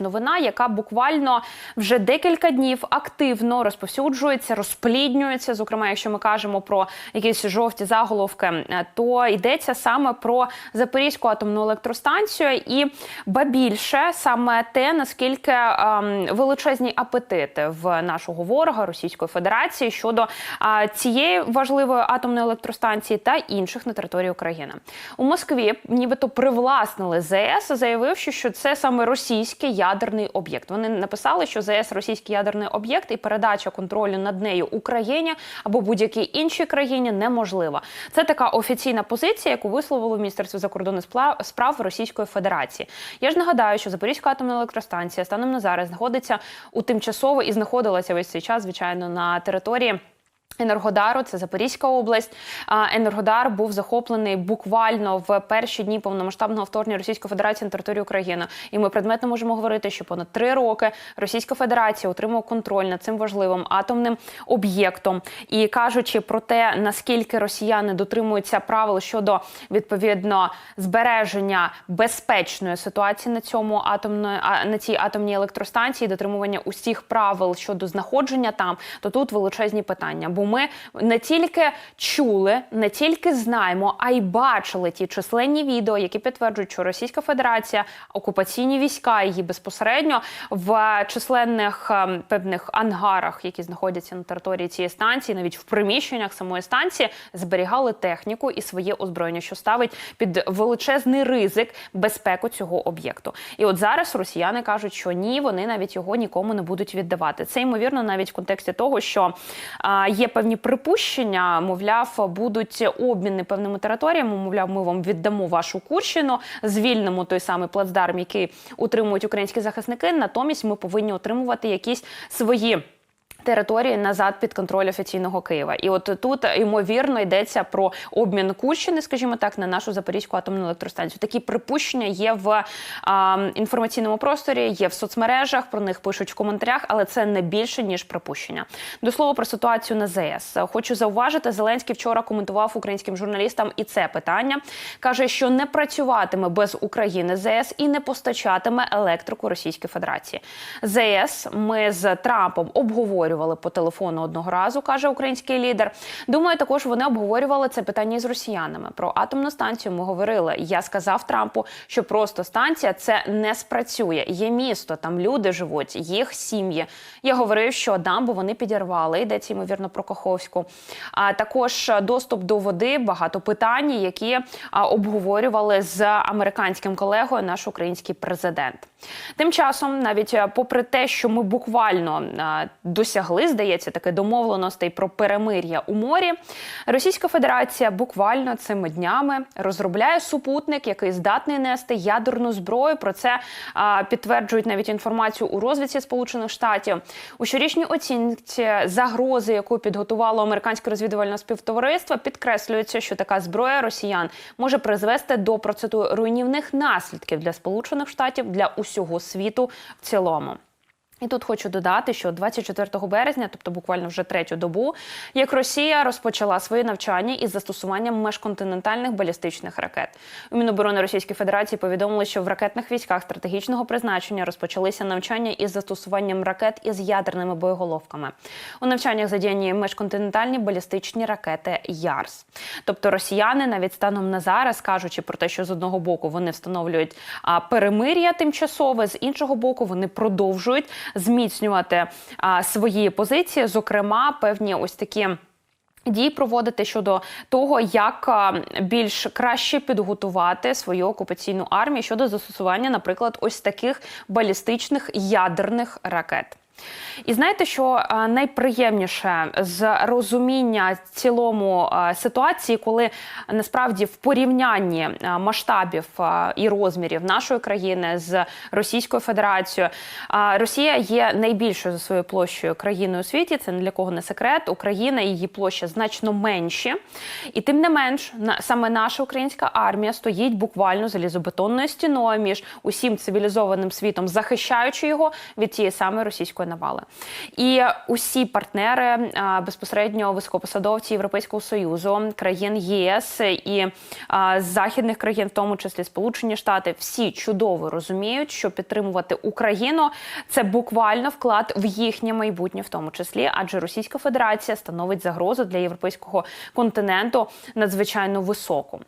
Новина, яка буквально вже декілька днів активно розповсюджується, розпліднюється. Зокрема, якщо ми кажемо про якісь жовті заголовки, е, то йдеться саме про Запорізьку атомну електростанцію, і ба більше саме те, наскільки ем, величезні апетити в нашого ворога Російської Федерації щодо е, цієї важливої атомної електростанції та інших на території України у Москві, нібито привласнили ЗС, заявивши, що це саме російський ядерний об'єкт. Вони написали, що ЗС російський ядерний об'єкт і передача контролю над нею Україні або будь-якій іншій країні неможлива. Це така офіційна позиція, яку висловило Міністерство закордонних справ Російської Федерації. Я ж нагадаю, що Запорізька атомна електростанція станом на зараз знаходиться у тимчасово і знаходилася весь цей час, звичайно, на території. Енергодару, це Запорізька область. Енергодар був захоплений буквально в перші дні повномасштабного вторгнення Російської Федерації на територію України. І ми предметно можемо говорити, що понад три роки Російська Федерація отримала контроль над цим важливим атомним об'єктом. І кажучи про те, наскільки росіяни дотримуються правил щодо відповідно збереження безпечної ситуації на цьому атомної на цій атомній електростанції, дотримування усіх правил щодо знаходження там, то тут величезні питання. Бо ми не тільки чули, не тільки знаємо, а й бачили ті численні відео, які підтверджують, що Російська Федерація, окупаційні війська її безпосередньо в численних ем, певних ангарах, які знаходяться на території цієї станції, навіть в приміщеннях самої станції, зберігали техніку і своє озброєння, що ставить під величезний ризик безпеку цього об'єкту. І от зараз росіяни кажуть, що ні, вони навіть його нікому не будуть віддавати. Це ймовірно навіть в контексті того, що а, є певні припущення, мовляв, будуть обміни певними територіями. Мовляв, ми вам віддамо вашу Курщину, звільнимо той самий плацдарм, який утримують українські захисники. Натомість ми повинні отримувати якісь свої. Території назад під контроль офіційного Києва, і от тут ймовірно йдеться про обмін Курщини, скажімо так, на нашу Запорізьку атомну електростанцію. Такі припущення є в а, інформаційному просторі, є в соцмережах. Про них пишуть в коментарях, але це не більше ніж припущення. До слова про ситуацію на ЗС. Хочу зауважити, Зеленський вчора коментував українським журналістам і це питання. каже, що не працюватиме без України ЗС і не постачатиме електрику Російської Федерації. ЗС ми з Трампом обговорювали по телефону одного разу, каже український лідер. Думаю, також вони обговорювали це питання із росіянами. Про атомну станцію ми говорили. Я сказав Трампу, що просто станція це не спрацює. Є місто, там люди живуть, їх сім'ї. Я говорив, що дамбу вони підірвали. Йдеться ймовірно про Каховську. А також доступ до води, багато питань, які обговорювали з американським колегою наш український президент. Тим часом, навіть е, попри те, що ми буквально е, досягли, здається, таки домовленостей про перемир'я у морі, Російська Федерація буквально цими днями розробляє супутник, який здатний нести ядерну зброю. Про це е, підтверджують навіть інформацію у розвідці Сполучених Штатів. У щорічній оцінці загрози, яку підготувало американське розвідувальне співтовариство, підкреслюється, що така зброя росіян може призвести до процитую руйнівних наслідків для Сполучених Штатів для усього світу в цілому. І тут хочу додати, що 24 березня, тобто буквально вже третю добу, як Росія розпочала свої навчання із застосуванням межконтинентальних балістичних ракет. У Міноборони Російської Федерації повідомили, що в ракетних військах стратегічного призначення розпочалися навчання із застосуванням ракет із ядерними боєголовками. У навчаннях задіяні межконтинентальні балістичні ракети ЯРС. Тобто росіяни навіть станом на зараз, кажучи про те, що з одного боку вони встановлюють перемир'я тимчасове, з іншого боку, вони продовжують зміцнювати а, свої позиції, зокрема, певні ось такі. Дій проводити щодо того, як більш краще підготувати свою окупаційну армію щодо застосування, наприклад, ось таких балістичних ядерних ракет. І знаєте, що найприємніше з розуміння цілому ситуації, коли насправді в порівнянні масштабів і розмірів нашої країни з Російською Федерацією, Росія є найбільшою за своєю площею країною у світі. Це не для кого не секрет. Україна її площа значно менші, і тим не менш, саме наша українська армія стоїть буквально залізобетонною стіною між усім цивілізованим світом, захищаючи його від тієї самої російської навали. І усі партнери безпосередньо високопосадовці Європейського союзу, країн ЄС і західних країн, в тому числі Сполучені Штати, всі чудово розуміють, що підтримувати Україну це буквально вклад в їхнє майбутнє, в тому числі, адже Російська Федерація становить загрозу для європейського континенту надзвичайно високу.